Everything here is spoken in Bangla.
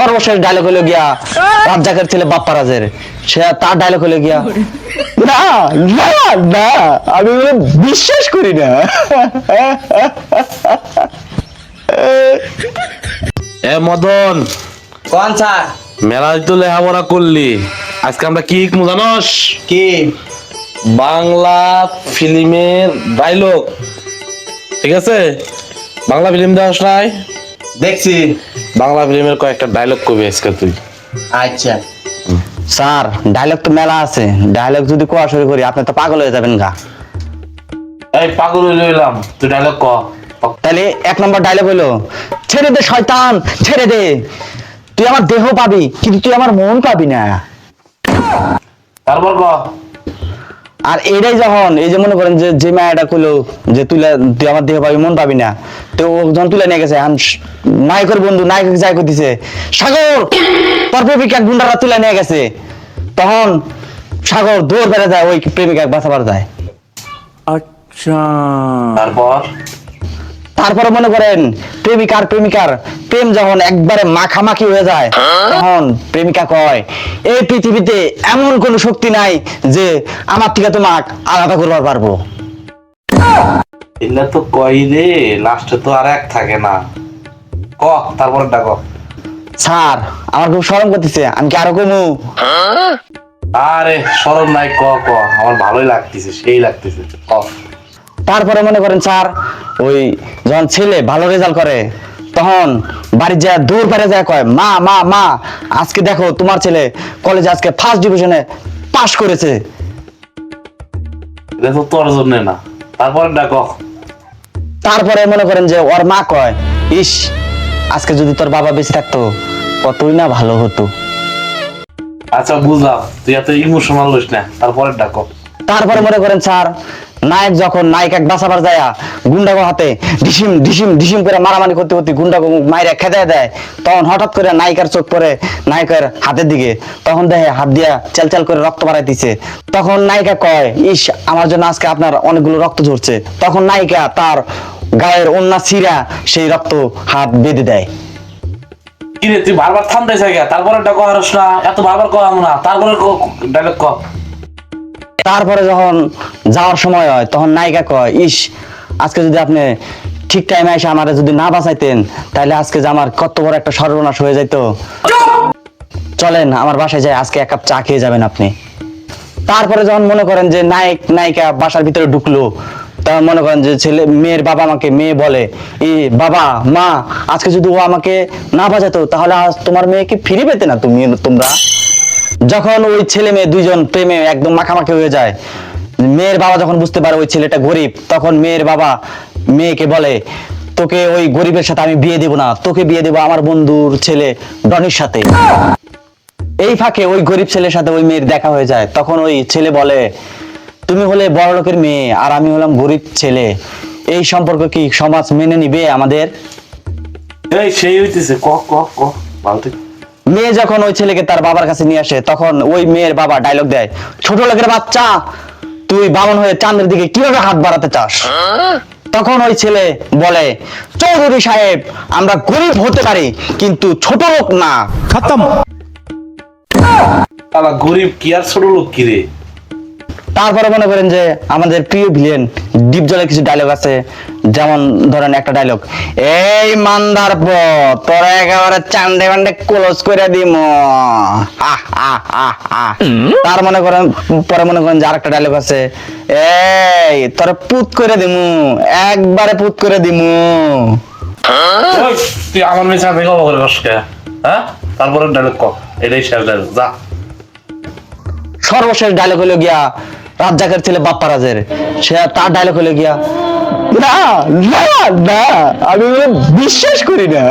সর্বশেষ ডায়লগ হলো গিয়া রাজ্জাকের ছেলে বাপ্পা রাজের সে তার ডায়লগ হলো গিয়া না না না আমি বিশ্বাস করি না। এ মদন কোন স্যার? মেলা তো লেখাপড়া করলি। আজকে আমরা কি শিখব জানস? কি? বাংলা ফিল্মের ডায়লগ ঠিক আছে? বাংলা ফিল্ম দেওয়াস নাই? দেখছি। বাংলা ফিল্মের কয়েকটা ডায়লগ কবি আজকে তুই। আচ্ছা। স্যার ডায়লগ তো মেলা আছে। ডায়লগ যদি কোয়া শুরু করি আপনি তো পাগল হয়ে যাবেন গা। এই পাগল হয়ে রইলাম। তুই ডায়লগ ক। তাহলে এক নম্বর ডায়লগ হলো ছেড়ে দে শয়তান ছেড়ে দে। তুই আমার দেহ পাবি কিন্তু তুই আমার মন পাবি না। তারপর ক? আর এটাই যখন এই যে মনে করেন যে যে মায়াটা কইলো যে তুই তুই আমার দেহ পাবি মন পাবি না তো ও যখন তুলে নিয়ে গেছে আন নায়কের বন্ধু নায়ক যাই করতেছে সাগর তোর প্রেমিকা গুন্ডারা তুলে নিয়ে গেছে। তখন সাগর দৌড় বেড়ে যায় ওই প্রেমিকা বাঁচাবার যায়। আচ্ছা। তারপর? তারপরে মনে করেন প্রেমিকার প্রেমিকার প্রেম যখন একবারে মাখামাখি হয়ে যায় তখন প্রেমিকা কয় এই পৃথিবীতে এমন কোন শক্তি নাই যে আমার থেকে তোমাক আলাদা করবার পারব। এগুলা তো কই রে লাস্টে তো আর এক থাকে না। ক তারপর ডাক। স্যার আমার খুব শরম করতেছে আমি কি আরও কমু? আরে সরম নাই ক ক। আমার ভালোই লাগতেছে সেই লাগতেছে। ক। তারপরে মনে করেন স্যার ওই যখন ছেলে ভালো রেজাল্ট করে তখন বাড়ি যায় দূর বেড়ে যায় কয় মা মা মা আজকে দেখো তোমার ছেলে কলেজে আজকে ফার্স্ট ডিভিশনে পাশ করেছে। এটা তো তোর জন্য না তারপর ডাক। তারপরে মনে করেন যে ওর মা কয় ইস আজকে যদি তোর বাবা বেঁচে থাকতো কতই না ভালো হতো। আচ্ছা বুঝলাম তুই এত ইমোশনাল হইস না তারপরে ডাক। তারপরে মনে করেন স্যার নায়ক যখন নায়ক এক বাঁচাবার যায়, গুন্ডাগো হাতে ডিসিম ডিসিম ডিসিম করে মারামারি করতে করতে গুন্ডাগো মাইরা খেতে দেয়। তখন হঠাৎ করে নায়িকার চোখ পড়ে নায়কের হাতের দিকে। তখন দেখে হাত দিয়া চেল চেল করে রক্ত বাড়াইতেছে তখন নায়িকা কয়, ইস, আমার জন্য আজকে আপনার অনেকগুলো রক্ত ঝরছে। তখন নায়িকা তার গায়ের অন্য ছিঁড়া সেই রক্ত হাত বেঁধে দেয়। কি রে তুই বারবার থামতে চাই তারপরে ডাক হারস না, এত বারবার কম না, তারপরে ডায়লগ ক তারপরে যখন যাওয়ার সময় হয়, তখন নায়িকা কয়, ইস, আজকে যদি আপনি ঠিক টাইমে এসে আমারে যদি না বাঁচাইতেন তাহলে আজকে যে আমার কত বড় একটা সর্বনাশ হয়ে যেত চলেন, আমার বাসায় যাই, আজকে এক কাপ চা খেয়ে যাবেন আপনি। তারপরে যখন মনে করেন যে নায়ক, নায়িকা বাসার ভিতরে ঢুকলো, তখন মনে করেন যে ছেলে, মেয়ের বাবা আমাকে, মেয়ে বলে, ই, বাবা, মা, আজকে যদি ও আমাকে না বাঁচাতো, তাহলে আজ তোমার মেয়েকে ফিরে পেতে না তুমি, তোমরা? যখন ওই ছেলে মেয়ে দুইজন প্রেমে একদম মাখামাখি হয়ে যায়, মেয়ের বাবা যখন বুঝতে পারে ওই ছেলেটা গরিব, তখন মেয়ের বাবা মেয়েকে বলে, তোকে ওই গরিবের সাথে আমি বিয়ে দেব না, তোকে বিয়ে দেবো আমার বন্ধুর ছেলে ডনির সাথে। এই ফাঁকে ওই গরিব ছেলের সাথে ওই মেয়ের দেখা হয়ে যায়। তখন ওই ছেলে বলে, তুমি হলে বড় লোকের মেয়ে আর আমি হলাম গরিব ছেলে। এই সম্পর্ক কি সমাজ মেনে নিবে আমাদের? এই সেই হইতেছে, ক ক ক ঠিক মেয়ে যখন ওই ছেলেকে তার বাবার কাছে নিয়ে আসে তখন ওই মেয়ের বাবা ডায়লগ দেয় ছোট লোকের বাচ্চা তুই বামন হয়ে চাঁদের দিকে কীভাবে হাত বাড়াতে চাস? তখন ওই ছেলে বলে চৌধুরী সাহেব আমরা গরিব হতে পারি কিন্তু ছোট লোক না। খতম। বাবা গরিব কি আর ছোট লোক কি রে? তারপরে মনে করেন যে আমাদের প্রিয় ভিলেন ডিপ জলের কিছু ডায়লগ আছে। যেমন ধরেন একটা ডায়লগ এই মান্দার প তোরা একেবারে চান্ডে বান্ডে ক্লোজ করে দিম। তার মনে করেন পরে মনে করেন যে আরেকটা ডায়লগ আছে এই তোরা পুত করে দিমু একবারে পুত করে দিমু। ওই, তুই আমার মেয়ে সাথে কথা করে কষ্ট হ্যাঁ? তারপরে ডায়লগ ক এটাই শেষ ডায়লগ যা। সর্বশেষ ডায়লগ হলো গিয়া রাজ্জাকের ছেলে বাপ্পা রাজের সে তার ডায়লগ হলে গিয়া, না না না আমি বিশ্বাস করি না।